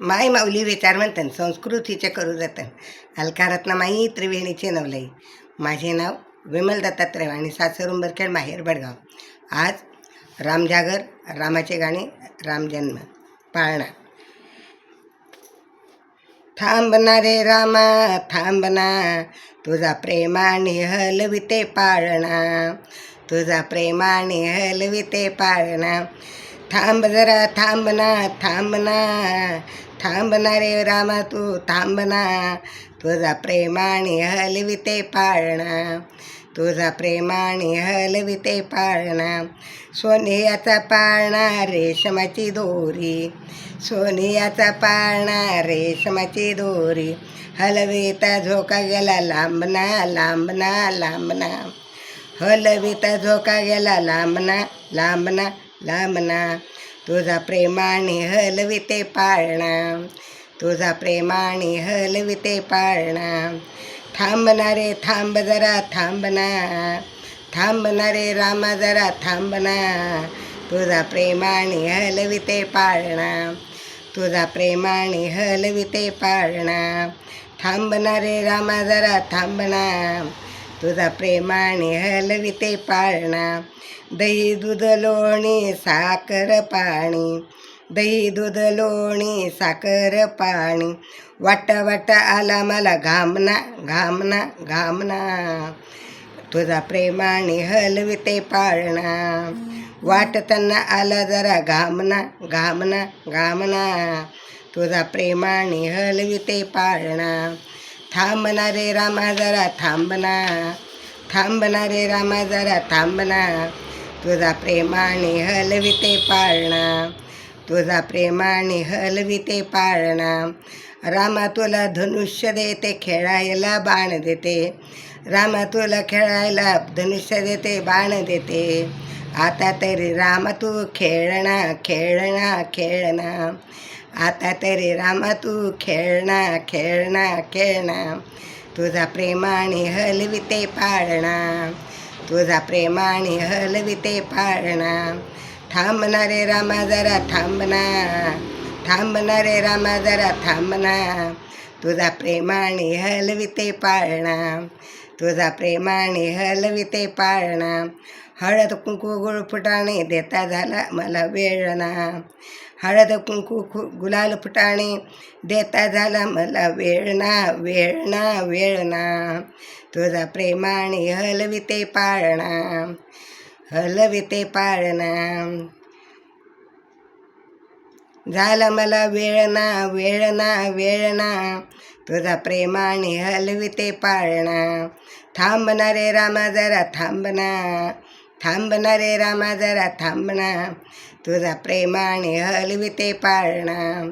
माय माऊली विचार म्हणतात संस्कृतीचे करू जतन. अलकारातनं माई त्रिवेणीचे नवलाई माझे नाव विमल दत्तात्रय आणि सासर उंबरखेड माहेर बडगाव. आज रामजागर रामाचे गाणे रामजन्म पाळणा. थांबना रे रामा थांबना तुझा प्रेमाने हलविते पाळणा. तुझा प्रेमाने हलविते पाळणा. थांब जरा थांबना थांबना थांबना रे रामा तू थांबना. तुझा प्रेमाने हलविते पाळणा. तुझा प्रेमाने हलविते पाळणा. सोनियाचा पाळणा रेशमाची दोरी. सोनियाचा पाळणा रेशमाची दोरी. हलविता झोका गेला लांबना लांबना लांबना. हलविता झोका गेला लांबना लांबना लांबना. तुझा प्रेमाने हलविते पाळणा. तुझा प्रेमाने हलविते पाळणा. थांबना रे थांब जरा थांबना थांबना रे रामा जरा थांबना तुझा प्रेमाने हलविते पाळणा. तुझा प्रेमाने हलविते पाळणा. थांबना रे रामा जरा थांबना तुझा प्रेमाने हलविते पाळणा. दही दूध लोणी साखर पाणी. दही दूध लोणी साखर पाणी. वाट वाट आला मला घामना घामना घामना. तुझा प्रेमाने हलविते पाळणा. वाटताना आला जरा घामना घामना घामना. तुझा प्रेमाने हलविते पाळणा. थांबना रे रामा जरा थांबना थांबना रे रामा जरा थांबना तुझा प्रेमाने हलविते पाळणा. तुझा प्रेमाने हलविते पाळणा. रामा तुला धनुष्य देते खेळायला बाण देते. रामा तुला खेळायला धनुष्य देते बाण देते. आता तरी रामा तू खेळणा खेळणा खेळणा. आता तरी रामा तू खेळणा खेळणा खेळणा. तुझा प्रेमाने हलविते पाळणा. तुझा प्रेमाने हलविते पाळणा. थांबना रे रामा जरा थांबना. थांबना रे रामा जरा थांबना. तुझा प्रेमाने हलविते पाळणा. तुझा प्रेमाने हलविते पाळणा. हळद कुंकू गुळ फुटाणे देता झाला मला वेळणा हळद कुंकू खु गुलाल फुटाणे देता झाला मला वेळणा वेळणा वेळणा तुझा प्रेमाने हलविते पाळणा. हलविते पाळणा. झाला मला वेळणा वेळणा वेळणा तुझा प्रेमाने हलविते पाळणा थांबना रे रामा जरा थांबना थांबना रे रामा जरा थांबना तुझा प्रेमाने हलविते पाळणा.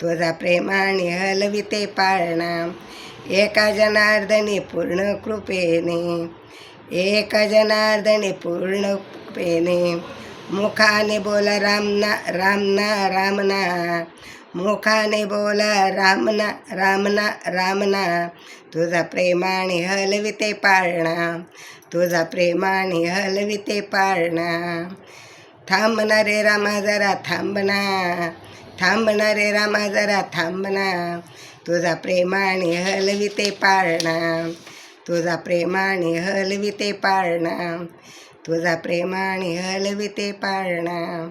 तुझा प्रेमाने हलविते पाळणा. एका जनार्दने पूर्ण कृपेने. एका जनार्दने पूर्ण कृपेने. मुखाने बोला रामना रामना रामना मुखाने बोला रामना रामना रामना. तुझा प्रेमाने हलविते पाळणा. तुझा प्रेमाने हलविते पाळणा. थांबना रे रामा जरा थांबना थांबना रे रामा जरा थांबना तुझा प्रेमाने हलविते पाळणा. तुझा प्रेमाने हलविते पाळणा. तुझा प्रेमाने हलविते पाळणा.